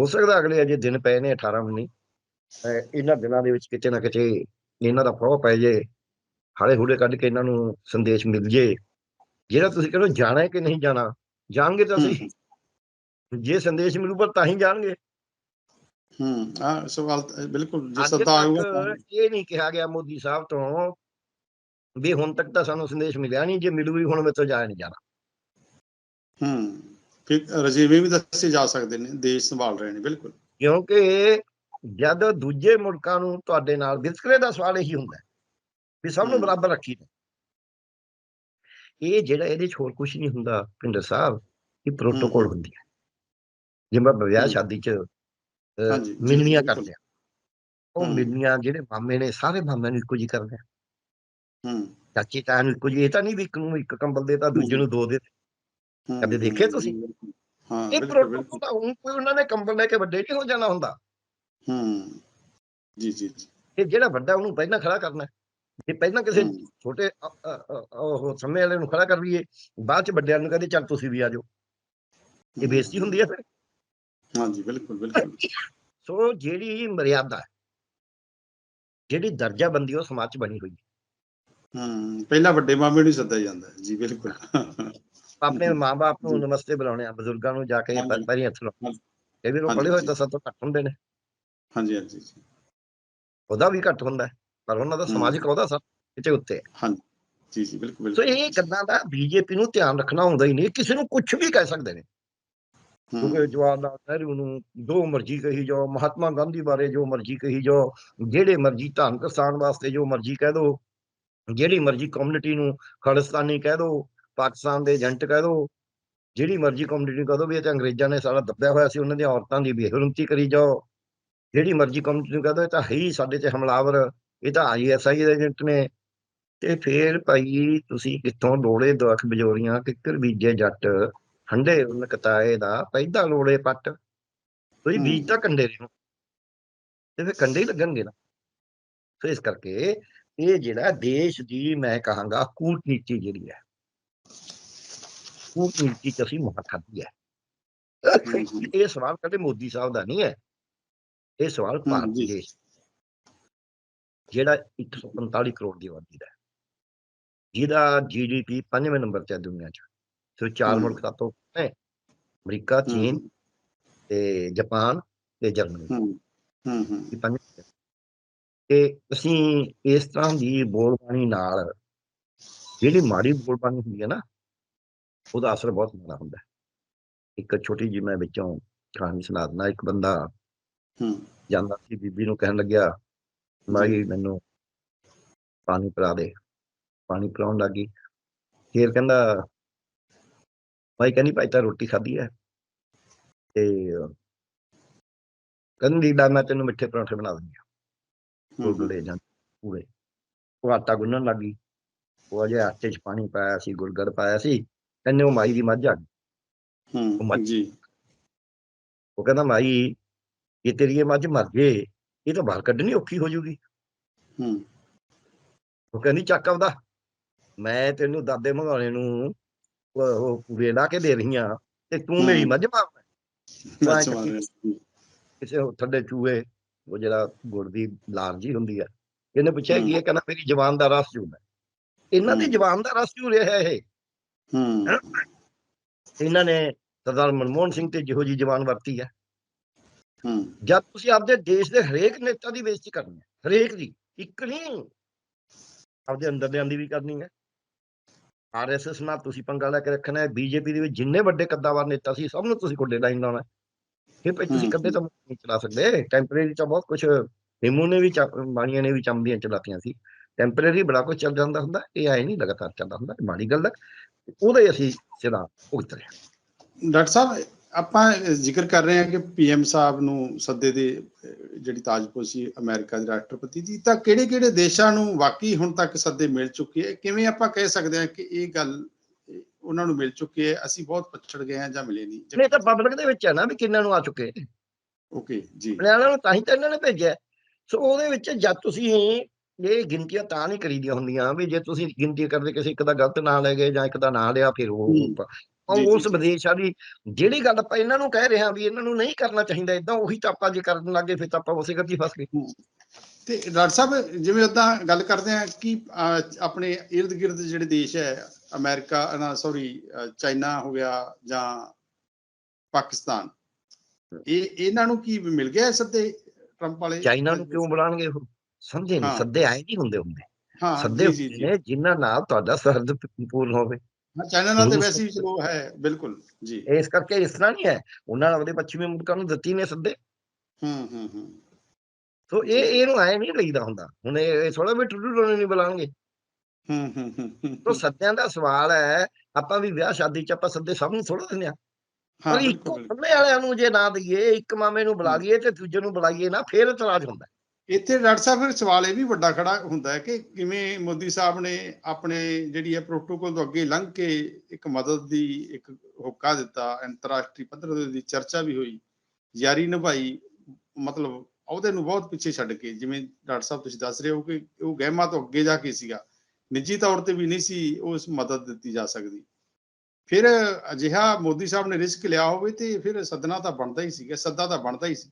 ਹੈ। ਸਕਦਾ ਅਗਲੇ ਅਜੇ ਦਿਨ ਪਏ ਨੇ 18 19 ਅਹ ਇਹਨਾਂ ਦਿਨਾਂ ਦੇ ਵਿੱਚ ਕਿਤੇ ਨਾ ਕਿਤੇ ਇਹਨਾਂ ਦਾ ਪ੍ਰਭਾਵ ਪੈ ਜੇ ਹਾਲੇ ਹੂੜੇ ਕੱਢ ਕੇ ਇਹਨਾਂ ਨੂੰ ਸੰਦੇਸ਼ ਮਿਲ ਜੇ। ਜਿਹੜਾ ਤੁਸੀਂ ਕਹਿੰਦੇ ਜਾਣਾ ਹੈ ਕਿ ਨਹੀਂ ਜਾਣਾ ਜਾਣਗੇ ਤਾਂ ਸਹੀ। ਜੇ ਸੰਦੇਸ਼ ਮਿਲੂਗਾ ਤਾਂ ਹੀ ਜਾਣਗੇ। ਹੂੰ ਆ ਸਵਾਲ ਬਿਲਕੁਲ ਜੇ ਸੱਦਾ ਆਊਗਾ ਇਹ ਨਹੀਂ ਕਿਹਾ ਗਿਆ ਮੋਦੀ ਸਾਹਿਬ ਤੋਂ ਵੀ ਹੁਣ ਤੱਕ ਤਾਂ ਸਾਨੂੰ ਸੰਦੇਸ਼ ਮਿਲਿਆ ਨਹੀਂ ਜੇ ਮਿਲੂ ਵੀ ਹੁਣ ਮੇਰੇ ਤੋਂ ਜਾਇਆ ਨਹੀਂ ਜਾਣਾ। ਹੂੰ। ਫਿਰ ਰਜੀਵੇ ਵੀ ਦੱਸੇ ਜਾ ਸਕਦੇ ਨੇ ਦੇਸ਼ ਸੰਭਾਲ ਰਹੇ ਨੇ ਬਿਲਕੁਲ ਕਿਉਂਕਿ ਜਦ ਦੂਜੇ ਮੁਲਕਾਂ ਨੂੰ ਤੁਹਾਡੇ ਨਾਲ ਵਿਤਕਰੇ ਦਾ ਸਵਾਲ ਇਹੀ ਹੁੰਦਾ ਵੀ ਸਭ ਨੂੰ। ਬਰਾਬਰ ਰੱਖੀ ਦਾ ਇਹ ਜਿਹੜਾ ਇਹਦੇ 'ਚ ਹੋਰ ਕੁਝ ਨਹੀਂ ਹੁੰਦਾ ਪਿੰਦਰ ਸਾਹਿਬ ਇਹ ਪ੍ਰੋਟੋਕੋਲ ਹੁੰਦੀ ਹੈ ਜਿਵੇਂ ਵਿਆਹ। ਸ਼ਾਦੀ 'ਚ ਜੀ, ਮਿਲਣੀਆਂ। ਕਰਦੇ ਆ ਉਹ। ਮਿਲਣੀਆਂ ਜਿਹੜੇ ਮਾਮੇ ਨੇ ਸਾਰੇ ਮਾਮਿਆਂ ਨੂੰ ਇੱਕੋ ਜਿਹੀ ਕਰਦੇ ਆ ਹੂੰ ਚਾਚੀ ਤਾਇਆ ਨੂੰ ਇੱਕੋ ਇਹ ਤਾਂ ਨਹੀਂ ਵੀ ਇੱਕ ਨੂੰ ਇੱਕ ਕੰਬਲ ਦੇਤਾ ਦੂਜੇ ਨੂੰ ਦੋ ਦੇ ਕਦੇ ਦੇਖੇ ਤੁਸੀਂ? ਹਾਂ ਇਹ ਪ੍ਰੋਟੋਕੋਲ ਤਾਂ ਹੁਣ ਕੋਈ ਉਹਨਾਂ ਨੇ ਕੰਬਲ ਲੈ ਕੇ ਵੱਡੇ ਨਹੀਂ ਹੋ ਜਾਣਾ ਹੁੰਦਾ। ਹੂੰ ਜੀ ਜੀ ਜੀ। ਇਹ ਜਿਹੜਾ ਵੱਡਾ ਉਹਨੂੰ ਪਹਿਲਾਂ ਖੜਾ ਕਰਨਾ। ਜੇ ਪਹਿਲਾਂ ਕਿਸੇ ਛੋਟੇ ਉਹ ਸਮੇਂ ਵਾਲੇ ਨੂੰ ਖੜਾ ਕਰ ਲਈਏ ਬਾਅਦ ਚ ਵੱਡਿਆਂ ਨੂੰ ਕਹਿੰਦੇ ਚੱਲ ਤੁਸੀਂ ਵੀ ਆ ਜਾਓ। ਇਹ ਬੇਇੱਜ਼ਤੀ ਹੁੰਦੀ ਹੈ ਫਿਰ। ਹਾਂਜੀ ਬਿਲਕੁਲ ਬਿਲਕੁਲ। ਸੋ ਜਿਹੜੀ ਮਰਿਆਦਾ ਜਿਹੜੀ ਦਰਜਾਬੰਦੀ ਉਹ ਸਮਾਜ ਚ ਬਣੀ ਹੋਈ ਹੈ। ਹੂੰ ਪਹਿਲਾਂ ਵੱਡੇ ਮਾਮੇ ਨੂੰ ਸੱਦਾ ਜਾਂਦਾ। ਜੀ ਬਿਲਕੁਲ। ਆਪਣੇ ਹਮ। ਮਾਂ-ਬਾਪ ਨੂੰ। ਨਮਸਤੇ ਬੁਲਾਉਣੇ ਆ ਬਜ਼ੁਰਗਾਂ ਨੂੰ ਜਾ ਕੇ ਪੈਰੀਂ ਹੱਥ ਲਾਉਣੇ। ਇਹ ਵੀ ਹਾਂਜੀ, ਪੜੇ ਹੋਏ। ਤਾਂ ਸਭ ਤੋਂ ਘੱਟ ਹੁੰਦੇ ਨੇ ਹਾਂਜੀ ਹਾਂਜੀ ਉਹਦਾ ਵੀ ਘੱਟ ਹੁੰਦਾ ਪਰ ਉਹਨਾਂ ਦਾ। ਸਮਾਜਿਕ ਉਹਦਾ ਸਭ ਕਿਤੇ ਉੱਤੇ ਹੈ ਹਾਂਜੀ ਜੀ ਜੀ ਬਿਲਕੁਲ ਸੋ ਬਿਲਕੁਲ ਇਹ ਗੱਲਾਂ ਦਾ ਬੀਜੇਪੀ ਨੂੰ ਧਿਆਨ ਰੱਖਣਾ ਹੁੰਦਾ ਹੀ ਨਹੀਂ ਕਿਸੇ ਨੂੰ ਕੁਝ ਵੀ ਕਹਿ ਸਕਦੇ ਨੇ ਕਿਉਂਕਿ ਜਵਾਹਰ ਲਾਲ ਨਹਿਰੂ ਨੂੰ ਜੋ ਮਰਜ਼ੀ ਕਹੀ ਜਾਓ ਮਹਾਤਮਾ ਗਾਂਧੀ ਬਾਰੇ ਜੋ ਮਰਜ਼ੀ ਕਹੀ ਜਾਓ ਜਿਹੜੇ ਮਰਜ਼ੀ ਧਾਰਮਿਕ ਸਥਾਨ ਵਾਸਤੇ ਜੋ ਮਰਜ਼ੀ ਕਹਿ ਦਿਓ ਜਿਹੜੀ ਮਰਜ਼ੀ ਕਮਿਊਨਿਟੀ ਨੂੰ ਖਾਲਿਸਤਾਨੀ ਕਹਿ ਦਿਓ ਪਾਕਿਸਤਾਨ ਦੇ ਏਜੰਟ ਕਹਿ ਦਿਓ ਜਿਹੜੀ ਮਰਜ਼ੀ ਕਮਿਊਨਿਟੀ ਨੂੰ ਕਹਿ ਦਿਓ ਵੀ ਇਹ ਤਾਂ ਅੰਗਰੇਜ਼ਾਂ ਨੇ ਸਾਰਾ ਦੱਬਿਆ ਹੋਇਆ ਸੀ ਉਹਨਾਂ ਦੀਆਂ ਔਰਤਾਂ ਦੀ ਬੇਹਰਮਤੀ ਕਰੀ ਜਾਓ। ਜਿਹੜੀ ਮਰਜ਼ੀ ਕਮਿਊਨਿਟੀ ਨੂੰ ਕਹਿ ਦਿਓ ਇਹ ਤਾਂ ਹੈ ਹੀ ਸਾਡੇ ਤੇ ਹਮਲਾਵਰ ਇਹ ਤਾਂ ਆਈਐਸਆਈ ਦੇ ਏਜੰਟ ਨੇ। ਤੇ ਫੇਰ ਭਾਈ ਤੁਸੀਂ ਕਿੱਥੋਂ ਲੋੜੇ ਦੁੱਖ ਬਜੋਰੀਆਂ ਕਿੱਕਰ ਬੀਜੇ ਜੱਟ ਠੰਡੇ ਉਨ ਕਤਾਏ ਦਾ ਪੈਦਾ ਲੋੜੇ ਪੱਟ। ਤੁਸੀਂ। ਬੀਜ ਤਾਂ ਕੰਡੇ ਰਹੇ ਹੋ ਤੇ ਫਿਰ ਕੰਡੇ ਹੀ ਲੱਗਣਗੇ ਨਾ। ਸੋ ਇਸ ਕਰਕੇ ਇਹ ਜਿਹੜਾ ਦੇਸ਼ ਦੀ ਮੈਂ ਕਹਾਂਗਾ ਕੂਟਨੀਤੀ ਜਿਹੜੀ ਹੈ ਕੂਟਨੀਤੀ ਚ ਅਸੀਂ ਮਾਰ ਖਾਧੀ ਹੈ। ਇਹ ਸਵਾਲ ਕਦੇ ਮੋਦੀ ਸਾਹਿਬ ਦਾ ਨਹੀਂ ਹੈ। ਇਹ ਸਵਾਲ ਭਾਰਤ ਜੀ। ਦੇਸ਼ ਜਿਹੜਾ 145 ਕਰੋੜ ਦੀ ਆਬਾਦੀ ਦਾ ਜਿਹਦਾ ਜੀਡੀਪੀ ਪੰਜਵੇਂ ਨੰਬਰ ਤੇ ਹੈ ਦੁਨੀਆ 'ਚ। ਸੋ ਚਾਰ। ਮੁਲਕ ਸਾਤੋਂ ਹੈ ਅਮਰੀਕਾ ਚੀਨ ਤੇ ਜਾਪਾਨ ਤੇ ਜਰਮਨੀ। ਹੂੰ। ਹੂੰ ਹੂੰ। ਇਹ ਪੰਜ ਤੇ ਅਸੀਂ ਇਸ ਤਰ੍ਹਾਂ ਦੀ ਬੋਲਬਾਣੀ ਨਾਲ ਜਿਹੜੀ ਮਾੜੀ ਬੋਲਬਾਣੀ ਹੁੰਦੀ ਹੈ ਨਾ ਉਹਦਾ ਅਸਰ ਬਹੁਤ ਮਾੜਾ ਹੁੰਦਾ ਇੱਕ ਛੋਟੀ ਜਿਹੀ ਮੈਂ ਵਿੱਚੋਂ ਕਹਾਣੀ ਸੁਣਾ ਦਿੰਦਾ ਇੱਕ ਬੰਦਾ ਹੂੰ। ਜਾਂਦਾ ਸੀ ਬੀਬੀ ਨੂੰ ਕਹਿਣ ਲੱਗਿਆ ਮਾਈ ਮੈਨੂੰ ਪਾਣੀ ਪਿਲਾ ਦੇ। ਪਾਣੀ ਪਿਲਾਉਣ ਲੱਗੀ। ਫਿਰ ਕਹਿੰਦਾ ਮਾਈ ਕਹਿੰਦੀ ਭਾਈ ਤਾਂ ਰੋਟੀ ਖਾਧੀ ਹੈ। ਤੇ ਕਹਿੰਦੀ ਲੀਲਾ ਮੈਂ ਤੈਨੂੰ ਮਿੱਠੇ ਪਰੌਂਠੇ ਬਣਾ ਦਿੰਦੀ ਹੂੰ, ਗੁਲਗੁਲੇ ਜਾਂ ਪੂਰੇ। ਉਹ ਆਟਾ ਗੁੰਨਣ ਲੱਗੀ। ਉਹ ਅਜੇ ਆਟੇ 'ਚ ਪਾਣੀ ਪਾਇਆ ਸੀ ਗੁਲਗੁਲ ਪਾਇਆ ਸੀ ਕਹਿੰਦੇ ਉਹ ਮਾਈ ਦੀ ਮੱਝ ਆ ਗਈ। ਹੂੰ ਜੀ। ਉਹ ਕਹਿੰਦਾ ਮਾਈ ਇਹ ਤੇਰੀ ਇਹ ਮੱਝ ਮਰ ਜੇ ਇਹ ਤਾਂ ਬਾਹਰ ਕੱਢਣੀ ਔਖੀ ਹੋ ਜੂਗੀ। ਹੂੰ। ਉਹ ਕਹਿੰਦੀ ਚੱਕ ਆਉਂਦਾ ਮੈਂ ਤੈਨੂੰ ਦਾਦੇ ਮੰਗਾਉਣੇ ਨੂੰ ਉਹ ਪੂਰੇ ਲਾ ਕੇ ਦੇ ਰਹੀ ਆ ਤੇ ਤੂੰ ਮੇਰੀ। ਮੱਝ ਮਾਰਨਾ ਮੈਂ ਅੱਛਾ ਮਾਰ ਰਿਹਾ ਸੀ। ਕਿਸੇ ਥੱਲੇ ਚੂਹੇ ਉਹ ਜਿਹੜਾ ਗੁੜ ਦੀ ਲਾਰ ਜੀ ਹੁੰਦੀ ਆ ਇਹਨੇ ਪੁੱਛਿਆ। ਕੀ ਇਹ ਕਹਿੰਦਾ ਮੇਰੀ ਜ਼ਬਾਨ ਦਾ ਰਸ ਚੂਨਾ ਇਹਨਾਂ ਦੀ। ਜ਼ਬਾਨ ਦਾ ਰਸ ਚੂ ਰਿਹਾ ਇਹ? ਹੂੰ। ਇਹਨਾਂ ਨੇ ਸਰਦਾਰ ਮਨਮੋਹਨ ਸਿੰਘ ਤੇ ਜਿਹੋ ਜੀ ਜ਼ਬਾਨ ਵਰਤੀ ਹੈ। ਹੂੰ। ਜਦ ਤੁਸੀਂ ਆਪਦੇ ਦੇਸ਼ ਦੇ ਹਰੇਕ ਨੇਤਾ ਦੀ ਬੇਇੱਜ਼ਤੀ ਕਰਨੀ ਹੈ ਹਰੇਕ ਦੀ ਇੱਕ ਨਹੀਂ ਆਪਦੇ ਅੰਦਰਲਿਆਂ ਦੀ ਵੀ ਕਰਨੀ ਹੈ। ਆਰਐਸਐਸ ਨਾਲ ਤੁਸੀਂ ਪੰਗਾ ਲੈ ਕੇ ਰੱਖਣਾ ਹੈ ਬੀਜੇਪੀ ਦੇ ਵਿੱਚ ਜਿੰਨੇ ਵੱਡੇ ਕੱਦਾਵਰ ਨੇਤਾ ਸੀ ਸਭ ਨੂੰ ਤੁਸੀਂ ਕੋਡੇ ਲਾਈਨ ਲਾਉਣਾ ਹੈ। ਫਿਰ ਭਾਈ ਤੁਸੀਂ। ਕੱਦੇ ਤਾਂ ਨਹੀਂ ਚਲਾ ਸਕਦੇ। ਟੈਂਪਰੇਰੀ ਤਾਂ ਬਹੁਤ ਕੁਝ ਹਿਮੂ ਨੇ ਵੀ ਬਾਣੀਆਂ ਨੇ ਵੀ ਚੰਦੀਆਂ ਚਲਾਤੀਆਂ ਸੀ। ਟੈਂਪਰੇਰੀ ਬੜਾ ਕੁਝ ਚੱਲ ਜਾਂਦਾ ਹੁੰਦਾ ਇਹ ਆਏ ਨਹੀਂ ਲਗਾਤਾਰ ਚੱਲਦਾ ਹੁੰਦਾ ਇਹ ਮਾੜੀ ਗੱਲ ਹੈ ਉਹਦੇ ਅਸੀਂ ਸਿਰਾ ਭੁਗਤ ਰਹੇ। ਡਾਕਟਰ ਸਾਹਿਬ ਆਪਾਂ ਜ਼ਿਕਰ ਕਰ ਰਹੇ ਹਾਂ ਕਿ ਪੀਐਮ ਸਾਹਿਬ ਨੂੰ ਸੱਦੇ ਦੇ ਜਿਹੜੀ ਤਾਜਪੋਸ਼ੀ ਅਮਰੀਕਾ ਦੇ ਰਾਸ਼ਟਰਪਤੀ ਦੀ ਤਾਂ ਕਿਹੜੇ ਕਿਹੜੇ ਦੇਸ਼ਾਂ ਨੂੰ ਵਾਕਈ ਹੁਣ ਤੱਕ ਸੱਦੇ ਮਿਲ ਚੁੱਕੇ ਹੈ? ਕਿਵੇਂ ਆਪਾਂ ਕਹਿ ਸਕਦੇ ਹਾਂ ਕਿ ਇਹ ਗੱਲ ਉਹਨਾਂ ਨੂੰ ਮਿਲ ਚੁੱਕੀ ਹੈ ਅਸੀਂ ਬਹੁਤ ਪਛੜ ਗਏ ਹਾਂ ਜਾਂ ਮਿਲੇ ਨਹੀਂ? ਨਹੀਂ ਤਾਂ ਪਬਲਿਕ ਦੇ ਵਿੱਚ ਹੈ ਨਾ ਵੀ ਕਿੰਨਾਂ ਨੂੰ ਆ ਚੁੱਕੇ ਓਕੇ ਜੀ। ਪਟਿਆਲਾ ਨੂੰ ਤਾਂ ਹੀ ਤਾਂ ਇਹਨਾਂ ਨੇ ਭੇਜਿਆ। ਸੋ ਉਹਦੇ ਵਿੱਚ ਜਦ ਤੁਸੀਂ ਇਹ ਗਿਣਤੀਆਂ ਤਾਂ ਨਹੀਂ ਕਰੀਦੀਆਂ ਹੁੰਦੀਆਂ ਵੀ ਜੇ ਤੁਸੀਂ ਗਿਣਤੀ ਕਰਦੇ ਕਿਸੇ ਇੱਕ ਦਾ ਗਲਤ ਨਾਂ ਲੈ ਗਏ ਜਾਂ ਇੱਕ ਦਾ ਨਾਂ ਲਿਆ ਫਿਰ ਉਹ ਉਸ। ਵਿਦੇਸ਼ ਵਾਲੀ ਜਿਹੜੀ ਗੱਲ ਆਪਾਂ ਇਹਨਾਂ ਨੂੰ ਕਹਿ ਰਹੇ ਹਾਂ ਵੀ ਇਹਨਾਂ ਨੂੰ ਨਹੀਂ ਕਰਨਾ ਚਾਹੀਦਾ ਇਦਾਂ ਉਹੀ ਤਾਂ ਆਪਾਂ ਜੇ ਕਰਨ ਲੱਗੇ ਫਿਰ ਤਾਂ ਆਪਾਂ ਉਸੇ ਗੱਤੀ ਫਸ ਗਏ। ਤੇ ਡਾਕਟਰ ਸਾਹਿਬ ਜਿਵੇਂ ਉਦਾਂ ਗੱਲ ਕਰਦੇ ਹਾਂ ਕਿ ਆਪਣੇ ਇਰਦ ਗਿਰਦ ਜਿਹੜੇ ਦੇਸ਼ ਹੈ ਅਮਰੀਕਾ ਨਾ ਸੌਰੀ ਚਾਈਨਾ ਹੋ ਗਿਆ ਜਾਂ ਪਾਕਿਸਤਾਨ ਇਹ ਇਹਨਾਂ ਨੂੰ ਕੀ ਮਿਲ ਗਿਆ ਸੱਦੇ ਟਰੰਪ ਵਾਲੇ? ਚਾਈਨਾ ਨੂੰ ਕਿਉਂ ਬੁਲਾਣਗੇ ਉਹ? ਸਮਝੇ ਨਹੀਂ। ਸੱਦੇ ਆਏ ਨਹੀਂ ਹੁੰਦੇ ਹੁੰਦੇ। ਹਾਂ ਸੱਦੇ ਨੇ ਜਿਨ੍ਹਾਂ ਨਾਲ ਤੁਹਾਡਾ ਸਰਹੱਦ ਪ- ਪੂਰਨ ਹੋਵੇ। ਹਾਂ, ਚਾਈਨਾ ਨਾਲ ਤੇ ਵੈਸੇ ਹੀ ਚਲੋ ਹੈ ਬਿਲਕੁਲ ਜੀ। ਇਸ ਕਰਕੇ ਇਸ ਤਰ੍ਹਾਂ ਨਹੀਂ ਹੈ। ਉਹਨਾਂ ਨੇ ਆਪਦੇ ਪੱਛਮੀ ਮੁਲਕਾਂ ਨੂੰ ਦਿੱਤੀ ਨੇ ਸੱਦੇ। ਹੂੰ ਹੂੰ ਹੂੰ। ਸੋ ਇਹ ਇਹਨੂੰ ਐ ਨਹੀਂ ਲਈਦਾ ਹੁੰਦਾ। ਹੁਣ ਇਹ ਥੋੜਾ ਵੀ ਟੁੱਟੂ ਨਹੀਂ ਬੁਲਾਣਗੇ ਹੂੰ ਹੂੰ ਹੂੰ, ਤੋ ਸੱਦਿਆਂ ਦਾ ਸਵਾਲ ਹੈ ਆਪਾਂ ਵੀ ਵਿਆਹ ਸ਼ਾਦੀ ਚ ਆਪਾਂ ਸੱਦੇ ਸਭ ਨੂੰ ਥੋੜਾ ਦਿੰਦੇ ਆ ਹਾਂ ਪਰ ਇੱਕੋ। ਬੰਨੇ ਵਾਲਿਆਂ ਨੂੰ ਜੇ ਨਾ ਦਈਏ ਇੱਕ ਮਾਮੇ ਨੂੰ ਬੁਲਾ। ਲਈਏ ਤੇ ਦੂਜੇ ਨੂੰ ਬੁਲਾਈਏ ਨਾ ਫੇਰ ਇਤਰਾਜ਼ ਹੁੰਦਾ। ਇੱਥੇ ਡਾਕਟਰ ਸਾਹਿਬ, ਫਿਰ ਸਵਾਲ ਇਹ ਵੀ ਵੱਡਾ ਖੜਾ ਹੁੰਦਾ ਹੈ ਕਿ ਕਿਵੇਂ ਮੋਦੀ ਸਾਹਿਬ ਨੇ ਆਪਣੇ ਜਿਹੜੀ ਹੈ ਪ੍ਰੋਟੋਕੋਲ ਤੋਂ ਅੱਗੇ ਲੰਘ ਕੇ ਇੱਕ ਮਦਦ ਦੀ ਇੱਕ ਹੋਕਾ ਦਿੱਤਾ, ਅੰਤਰਰਾਸ਼ਟਰੀ ਪੱਧਰ ਦੀ ਚਰਚਾ ਵੀ ਹੋਈ, ਯਾਰੀ ਨਿਭਾਈ, ਮਤਲਬ ਉਹਦੇ ਨੂੰ ਬਹੁਤ ਪਿੱਛੇ ਛੱਡ ਕੇ, ਜਿਵੇਂ ਡਾਕਟਰ ਸਾਹਿਬ ਤੁਸੀਂ ਦੱਸ ਰਹੇ ਹੋ ਕਿ ਉਹ ਗਹਿਮਾ ਤੋਂ ਅੱਗੇ ਜਾ ਕੇ ਸੀਗਾ, ਨਿੱਜੀ ਤੌਰ ਤੇ ਵੀ ਨਹੀਂ ਸੀ ਉਸ ਮਦਦ ਦਿੱਤੀ ਜਾ ਸਕਦੀ। ਫਿਰ ਅਜਿਹਾ ਮੋਦੀ ਸਾਹਿਬ ਨੇ ਰਿਸਕ ਲਿਆ ਹੋਵੇ ਤੇ ਫਿਰ ਸੱਦਣਾ ਤਾਂ ਬਣਦਾ ਹੀ ਸੀਗਾ, ਸੱਦਾ ਤਾਂ ਬਣਦਾ ਹੀ ਸੀ।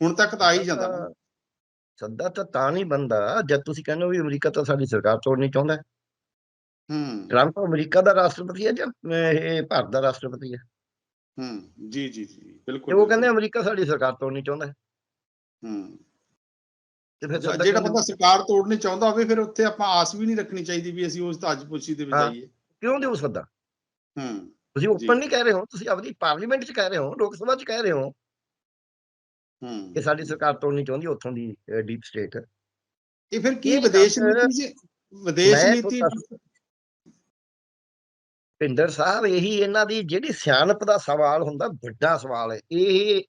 ਹੁਣ ਤੱਕ ਤਾਂ ਆ ਹੀ ਜਾਂਦਾ। ਸੱਦਾ ਤਾਂ ਤਾਂ ਨਹੀਂ ਬੰਦਾ ਜਦ ਤੁਸੀਂ ਕਹਿੰਦੇ ਹੋ ਵੀ ਅਮਰੀਕਾ ਤਾਂ ਸਾਡੀ ਸਰਕਾਰ ਤੋੜਨੀ ਚਾਹੁੰਦਾ ਹੈ। ਹੂੰ ਟਰੰਪ ਅਮਰੀਕਾ ਦਾ ਰਾਸ਼ਟਰਪਤੀ ਹੈ ਜਾਂ ਇਹ ਭਾਰਤ ਦਾ ਰਾਸ਼ਟਰਪਤੀ ਹੈ ਹੂੰ ਜੀ ਜੀ ਜੀ ਬਿਲਕੁਲ ਉਹ ਕਹਿੰਦੇ ਅਮਰੀਕਾ ਸਾਡੀ ਸਰਕਾਰ ਤੋੜਨੀ ਚਾਹੁੰਦਾ ਹੈ। ਹੂੰ ਤੇ ਫਿਰ ਜਿਹੜਾ ਬੰਦਾ ਸਰਕਾਰ ਤੋੜਨੀ ਚਾਹੁੰਦਾ ਹੋਵੇ ਫਿਰ ਉੱਥੇ ਆਪਾਂ ਆਸ ਵੀ ਨਹੀਂ ਰੱਖਣੀ ਚਾਹੀਦੀ ਵੀ ਅਸੀਂ ਉਸ ਤਾਜਪੋਸ਼ੀ ਦੇ ਵਿੱਚ ਹਾਂ। ਜਾਈਏ ਕਿਉਂ ਦਿਓ ਸੱਦਾ ਹੂੰ ਤੁਸੀਂ। ਓਪਨ ਨਹੀਂ ਕਹਿ ਰਹੇ ਹੋ ਤੁਸੀਂ ਆਪਣੀ ਪਾਰਲੀਮੈਂਟ 'ਚ ਕਹਿ ਰਹੇ ਹੋ ਲੋਕ ਸਭਾ 'ਚ ਕਹਿ ਰਹੇ ਹੋ ਹੂੰ ਕਿ ਸਾਡੀ ਸਰਕਾਰ ਤੋੜਨੀ ਚਾਹੁੰਦੀ ਉੱਥੋਂ ਦੀ ਡੀਪ ਸਟੇਟ ਇਹ ਫਿਰ ਕੀ ਇਹ ਵਿਦੇਸ਼ ਨੀਤੀ ਵਿਦੇਸ਼ ਨੀਤੀ ਭਿੰਦਰ ਸਾਹਿਬ ਇਹੀ ਇਹਨਾਂ ਦੀ ਜਿਹੜੀ ਸਿਆਣਪ ਦਾ ਸਵਾਲ ਹੁੰਦਾ ਵੱਡਾ ਸਵਾਲ ਹੈ। ਇਹ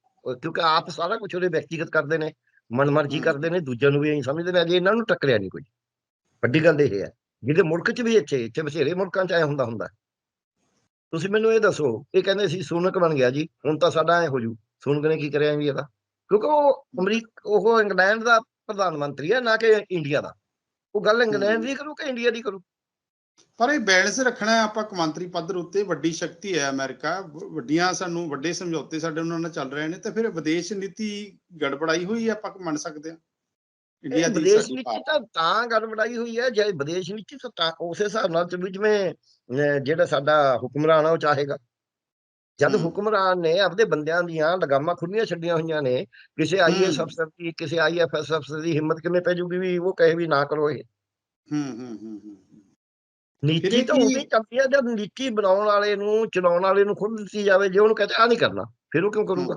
ਕਿਉਂਕਿ ਆਪ ਸਾਰਾ ਕੁਝ ਉਹਦੇ ਵਿਅਕਤੀਗਤ ਕਰਦੇ ਨੇ ਮਨਮਰਜ਼ੀ। ਕਰਦੇ ਨੇ ਦੂਜਿਆਂ ਨੂੰ ਵੀ ਐਂ ਸਮਝਦੇ ਨੇ ਅਜੇ ਇਹਨਾਂ ਨੂੰ ਟੱਕਰਿਆ ਨਹੀਂ ਕੋਈ। ਵੱਡੀ ਗੱਲ ਇਹ ਹੈ ਜਿਹਦੇ ਮੁਲਕ 'ਚ ਵੀ ਇੱਥੇ ਇੱਥੇ ਬਥੇਰੇ ਮੁਲਕਾਂ 'ਚ ਐ ਹੁੰਦਾ ਹੁੰਦਾ। ਤੁਸੀਂ ਮੈਨੂੰ ਇਹ ਦੱਸੋ ਇਹ ਕਹਿੰਦੇ ਸੀ ਸੂਨਕ ਬਣ ਗਿਆ ਜੀ ਹੁਣ ਤਾਂ ਸਾਡਾ ਐ ਹੋ ਜੂ। ਸੂਨਕ ਨੇ ਕੀ ਕਰਿਆ ਵੀ ਇਹਦਾ? ਕਿਉਂਕਿ ਉਹ ਅਮਰੀਕਾ ਉਹ ਇੰਗਲੈਂਡ ਦਾ ਪ੍ਰਧਾਨ ਮੰਤਰੀ ਹੈ ਨਾ ਕਿ ਇੰਡੀਆ ਦਾ। ਉਹ ਗੱਲ ਇੰਗਲੈਂਡ ਦੀ ਕਰੂ ਕਿ ਇੰਡੀਆ ਦੀ ਕਰੂ? ਪਰ ਇਹ ਬੈਲੈਂਸ ਰੱਖਣਾ ਹੈ ਆਪਾਂ ਕੌਮਾਂਤਰੀ ਪੱਧਰ ਉੱਤੇ ਵੱਡੀ ਸ਼ਕਤੀ ਹੈ ਅਮਰੀਕਾ। ਵੱਡੀਆਂ ਸਾਨੂੰ ਵੱਡੇ ਸਮਝੌਤੇ ਸਾਡੇ ਉਹਨਾਂ ਨਾਲ ਚੱਲ ਰਹੇ ਨੇ ਤੇ ਫਿਰ ਵਿਦੇਸ਼ ਨੀਤੀ ਗੜਬੜਾਈ ਹੋਈ ਹੈ ਆਪਾਂ ਮੰਨ ਸਕਦੇ ਹਾਂ। ਇੰਡੀਆ ਦੀ ਵਿਦੇਸ਼ ਨੀਤੀ ਤਾਂ ਤਾਂ ਗੜਬੜਾਈ ਹੋਈ ਹੈ ਜੇ ਵਿਦੇਸ਼ ਨੀਤੀ ਤਾਂ ਉਸੇ ਹਿਸਾਬ ਨਾਲ ਜਿਵੇਂ ਜਿਹੜਾ ਸਾਡਾ ਹੁਕਮਰਾਨ ਆ ਉਹ ਚਾਹੇਗਾ। ਜਦ। ਹੁਕਮਰਾਨ ਨੇ ਆਪਦੇ ਬੰਦਿਆਂ ਦੀਆਂ ਲਗਾਮਾਂ ਖੁੱਲੀਆਂ ਛੱਡੀਆਂ ਹੋਈਆਂ ਨੇ ਕਿਸੇ ਆਈਐਸ। ਅਫਸਰ ਦੀ ਕਿਸੇ ਆਈਐਫਐਸ ਅਫਸਰ ਦੀ ਹਿੰਮਤ ਕਿਵੇਂ ਪੈ ਜੂਗੀ ਵੀ ਉਹ ਕਹੇ ਵੀ ਨਾ ਕਰੋ ਇਹ ਹੂੰ ਹੂੰ ਹੂੰ ਨੀਤੀ ਤਾਂ ਉਹਦੀ ਚੱਲਦੀ ਹੈ ਜਦ ਨੀਤੀ ਬਣਾਉਣ ਵਾਲੇ ਨੂੰ ਚਲਾਉਣ ਵਾਲੇ ਨੂੰ ਖੁੱਲ੍ਹ ਦਿੱਤੀ ਜਾਵੇ ਜੇ ਉਹਨੂੰ ਕਹਿੰਦੇ ਆ ਨਹੀਂ ਕਰਨਾ ਫਿਰ ਉਹ ਕਿਉਂ ਕਰੂਗਾ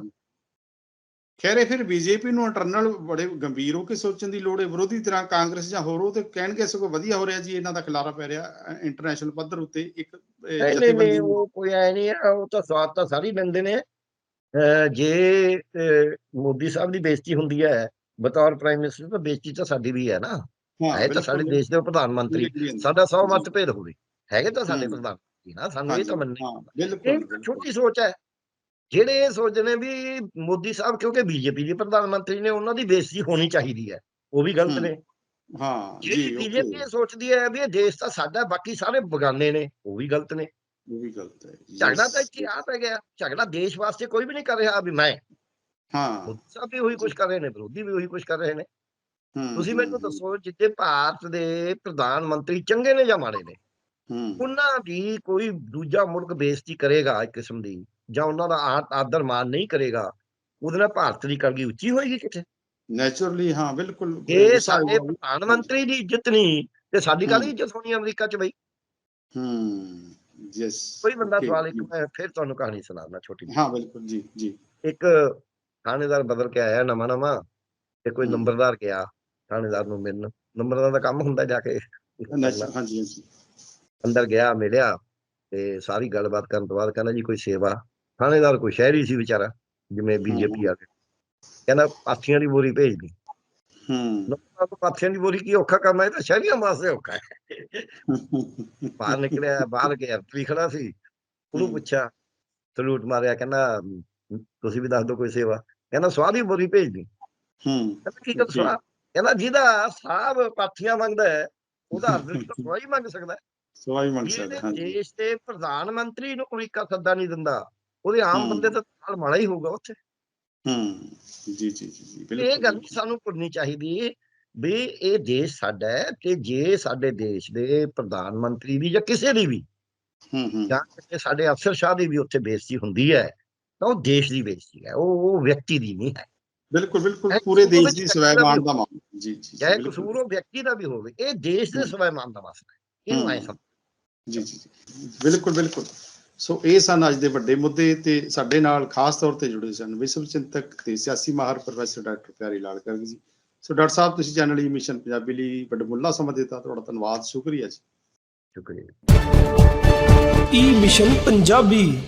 ਖੈਰੇ ਫਿਰ ਬੀਜੇਪੀ ਨੂੰ ਇੰਟਰਨਲ ਬੜੇ ਗੰਭੀਰ ਹੋ ਕੇ ਸੋਚਣ ਦੀ ਲੋੜ ਹੈ ਵਿਰੋਧੀ ਤਰ੍ਹਾਂ ਕਾਂਗਰਸ ਜਾਂ ਹੋਰ ਉਹ ਤੇ ਕਹਿਣਗੇ ਸਗੋਂ ਵਧੀਆ ਹੋ ਰਿਹਾ ਜੀ ਇਹਨਾਂ ਦਾ ਖਿਲਾਰਾ ਪੈ ਰਿਹਾ ਇੰਟਰਨੈਸ਼ਨਲ ਪੱਧਰ ਉੱਤੇ ਇੱਕ ਨਹੀਂ। ਉਹ ਕੋਈ ਐ ਨਹੀਂ ਉਹ ਤਾਂ ਸਵਾਦ ਤਾਂ ਸਾਰੇ ਲੈਂਦੇ ਨੇ। ਜੇ ਮੋਦੀ ਸਾਹਿਬ ਦੀ ਬੇਇੱਜ਼ਤੀ ਹੁੰਦੀ ਹੈ ਬਤੌਰ ਪ੍ਰਾਈਮ ਮਿਨਿਸਟਰ ਤਾਂ ਬੇਇੱਜ਼ਤੀ ਤਾਂ ਸਾਡੀ ਵੀ ਹੈ ਨਾ। ਹਾਂ ਤਾਂ ਸਾਡੇ ਦੇਸ਼ ਦੇ ਪ੍ਰਧਾਨ ਮੰਤਰੀ। ਸਾਡਾ ਸੌ। ਮਤਭੇਦ ਹੋਵੇ। ਹੈਗੇ ਤਾਂ ਸਾਡੇ। ਪ੍ਰਧਾਨ ਮੰਤਰੀ ਨਾ ਸਾਨੂੰ ਇਹ ਤਾਂ ਮੰਨਣਾ ਇਹ ਬਿਲਕੁਲ। ਛੋਟੀ ਸੋਚ ਹੈ। ਜਿਹੜੇ ਇਹ ਸੋਚਦੇ ਨੇ ਵੀ ਮੋਦੀ ਸਾਹਿਬ ਕਿਉਂਕਿ ਬੀਜੇਪੀ ਦੇ ਪ੍ਰਧਾਨ ਮੰਤਰੀ ਨੇ ਉਹਨਾਂ ਦੀ ਬੇਇੱਜ਼ਤੀ ਹੋਣੀ ਚਾਹੀਦੀ ਹੈ। ਉਹ ਵੀ ਗਲਤ ਨੇ। ਹਾਂ ਜੀ ਬੀਜੇਪੀ ਇਹ ਸੋਚਦੀ ਹੈ ਵੀ ਇਹ ਦੇਸ਼ ਤਾਂ ਸਾਡਾ ਬਾਕੀ ਸਾਰੇ ਬਗਾਨੇ ਨੇ ਉਹ ਵੀ ਗਲਤ ਨੇ। ਉਹ ਵੀ ਗਲਤ ਹੈ। ਝਗੜਾ ਤਾਂ ਇੱਥੇ ਆ ਪੈ ਗਿਆ। ਝਗੜਾ ਦੇਸ਼ ਵਾਸਤੇ ਕੋਈ ਵੀ ਨਹੀਂ ਕਰ ਰਿਹਾ ਵੀ ਮੈਂ। ਹਾਂ। ਸਾਹਿਬ ਵੀ ਉਹੀ ਕੁਝ ਕਰ ਰਹੇ ਨੇ ਵਿਰੋਧੀ ਵੀ ਉਹੀ ਕੁਝ ਕਰ ਰਹੇ ਨੇ। ਤੁਸੀਂ ਮੈਨੂੰ ਦੱਸੋ ਜਿੱਥੇ ਭਾਰਤ ਦੇ ਪ੍ਰਧਾਨ ਮੰਤਰੀ ਚੰਗੇ ਨੇ ਜਾਂ ਮਾੜੇ ਨੇ? ਉਹਨਾਂ ਦੀ ਕੋਈ ਦੂਜਾ ਮੁਲਕ ਬੇਇੱਜ਼ਤੀ ਕਰੇਗਾ ਇੱਕ ਕਿਸਮ ਦੀ? ਜਾਂ ਉਹਨਾਂ ਦਾ ਆਦਰ ਮਾਨ ਨਹੀਂ ਕਰੇਗਾ ਉਹਦੇ ਨਾਲ ਭਾਰਤ ਦੀ ਕਲਗੀ ਉੱਚੀ ਹੋਏਗੀ ਕਿਤੇ ਨੈਚੁਰਲੀ ਹਾਂ ਬਿਲਕੁਲ। ਇਹ ਸਾਡੇ। ਪ੍ਰਧਾਨ ਮੰਤਰੀ ਦੀ ਇੱਜ਼ਤ ਨਹੀਂ ਤੇ ਸਾਡੀ ਕਾਹਦੀ। ਇੱਜ਼ਤ ਹੋਣੀ ਅਮਰੀਕਾ 'ਚ ਬਈ? ਯੈਸ ਕੋਈ ਬੰਦਾ ਸਵਾਲ ਇੱਕ ਮੈਂ ਫਿਰ ਤੁਹਾਨੂੰ ਕਹਾਣੀ ਸੁਣਾਉਣਾ ਛੋਟੀ ਹਾਂ ਬਿਲਕੁਲ ਜੀ ਜੀ। ਇੱਕ ਥਾਣੇਦਾਰ ਬਦਲ ਕੇ ਆਇਆ ਨਵਾਂ ਨਵਾਂ ਤੇ ਕੋਈ। ਨੰਬਰਦਾਰ ਗਿਆ ਥਾਣੇਦਾਰ ਨੂੰ ਮਿਲਣ। ਨੰਬਰਦਾਰ ਦਾ ਕੰਮ ਹੁੰਦਾ ਜਾ ਕੇ। ਨੈਚੁਰਲ ਹਾਂਜੀ ਹਾਂਜੀ। ਅੰਦਰ ਗਿਆ ਮਿਲਿਆ ਤੇ ਸਾਰੀ ਗੱਲਬਾਤ ਕਰਨ ਤੋਂ ਬਾਅਦ ਕਹਿੰਦਾ ਜੀ ਕੋਈ ਸੇਵਾ ਥਾਣੇਦਾਰ ਕੋਈ ਸ਼ਹਿਰੀ ਸੀ ਵਿਚਾਰਾ ਜਿਵੇਂ ਬੀਜੇਪੀ ਆ ਕੇ। ਕਹਿੰਦਾ ਪਾਥੀਆਂ ਦੀ ਬੋਰੀ ਭੇਜ ਦੀ। ਹਮ ਨੰਬਰਦਾਰ ਤੋਂ ਪਾਥੀਆਂ ਦੀ ਬੋਰੀ ਕੀ ਔਖਾ ਕੰਮ ਹੈ? ਇਹ ਤਾਂ ਸ਼ਹਿਰੀਆਂ ਵਾਸਤੇ ਔਖਾ ਹੈ। ਬਾਹਰ ਨਿਕਲਿਆ ਬਾਹਰ ਗਿਆ ਐਮਪੀ ਖੜਾ ਸੀ। ਉਹਨੂੰ। ਪੁੱਛਿਆ ਸਲੂਟ ਮਾਰਿਆ ਕਹਿੰਦਾ "ਮ, ਤੁਸੀਂ ਵੀ ਦੱਸ ਦਿਓ ਕੋਈ ਸੇਵਾ। ਕਹਿੰਦਾ ਸਵਾਹ ਦੀ ਬੋਰੀ ਭੇਜ ਦੀ। ਹਮ ਕਹਿੰਦਾ ਕੀ ਕਰ ਜੀ। ਸਵਾਹ? ਕਹਿੰਦਾ ਜਿਹਦਾ ਸਾਹਿਬ ਪਾਥੀਆਂ ਮੰਗਦਾ ਹੈ ਉਹਦਾ ਅਰਜ਼ਨ ਤਾਂ ਸਵਾਹ ਹੀ ਮੰਗ ਸਕਦਾ ਹੈ। ਸਵਾਈ ਮੰਗ ਸਕਦਾ ਹਾਂਜੀ। ਦੇਸ਼ ਦੇ ਪ੍ਰਧਾਨ ਮੰਤਰੀ ਨੂੰ ਅਮਰੀਕਾ ਸੱਦਾ ਨਹੀਂ ਦਿੰਦਾ ਉਹਦੇ ਆਮ। ਬੰਦੇ ਦਾ ਹਾਲ ਮਾੜਾ ਹੀ ਹੋਊਗਾ ਉੱਥੇ ਹਮ ਜੀ ਜੀ ਜੀ ਜੀ ਇਹ ਬਿਲਕੁਲ ਗੱਲ ਸਾਨੂੰ ਭੁੱਲਣੀ ਚਾਹੀਦੀ ਵੀ ਇਹ ਦੇਸ਼ ਸਾਡਾ ਹੈ ਤੇ ਜੇ ਸਾਡੇ ਦੇਸ਼ ਦੇ ਪ੍ਰਧਾਨ ਮੰਤਰੀ ਦੀ ਜਾਂ ਕਿਸੇ ਦੀ ਵੀ ਹਮ ਹਮ ਜਾਂ ਕਿਸੇ ਸਾਡੇ ਅਫਸਰ ਸ਼ਾਹ ਦੀ ਵੀ ਉੱਥੇ ਬੇਇੱਜ਼ਤੀ ਹੁੰਦੀ ਹੈ ਤਾਂ ਉਹ ਦੇਸ਼ ਦੀ ਬੇਇੱਜ਼ਤੀ ਹੈ ਉਹ ਉਹ ਵਿਅਕਤੀ ਦੀ ਨਹੀਂ ਹੈ ਬਿਲਕੁਲ ਬਿਲਕੁਲ ਪੂਰੇ ਦੇਸ਼ ਦੀ ਸਵੈਮਾਨ ਦਾ ਮਾਮਲਾ ਜੀ ਜੀ ਜੀ, ਚਾਹੇ ਬਿਲਕੁਲ। ਕਸੂਰ ਉਹ ਵਿਅਕਤੀ ਦਾ ਵੀ ਹੋਵੇ ਇਹ ਦੇਸ਼ ਦੇ। ਸਵੈਮਾਨ ਦਾ ਮਸਲਾ ਹੈ ਇਹਨੂੰ ਐ। ਸਮਝ ਜੀ ਜੀ ਬਿਲਕੁਲ ਬਿਲਕੁਲ ਸੋ ਇਹ ਸਨ ਅੱਜ ਦੇ ਵੱਡੇ ਮੁੱਦੇ ਤੇ ਸਾਡੇ ਨਾਲ ਖਾਸ ਤੌਰ ਤੇ ਜੁੜੇ ਸਨ ਵਿਸ਼ਵ ਚਿੰਤਕ ਤੇ ਸਿਆਸੀ ਮਾਹਰ ਪ੍ਰੋਫੈਸਰ ਡਾਕਟਰ ਪਿਆਰੀ ਲਾਲ ਕਰਗ ਜੀ। ਸੋ ਡਾਕਟਰ ਸਾਹਿਬ ਤੁਸੀਂ ਚੈਨਲ ਲਈ ਮਿਸ਼ਨ ਪੰਜਾਬੀ ਲਈ ਵੱਡਮੁੱਲਾ ਸਮਾਂ ਦਿੱਤਾ ਤੁਹਾਡਾ ਧੰਨਵਾਦ ਸ਼ੁਕਰੀਆ ਜੀ। ਸ਼ੁਕਰੀਆ। ਈ ਮਿਸ਼ਨ ਪੰਜਾਬੀ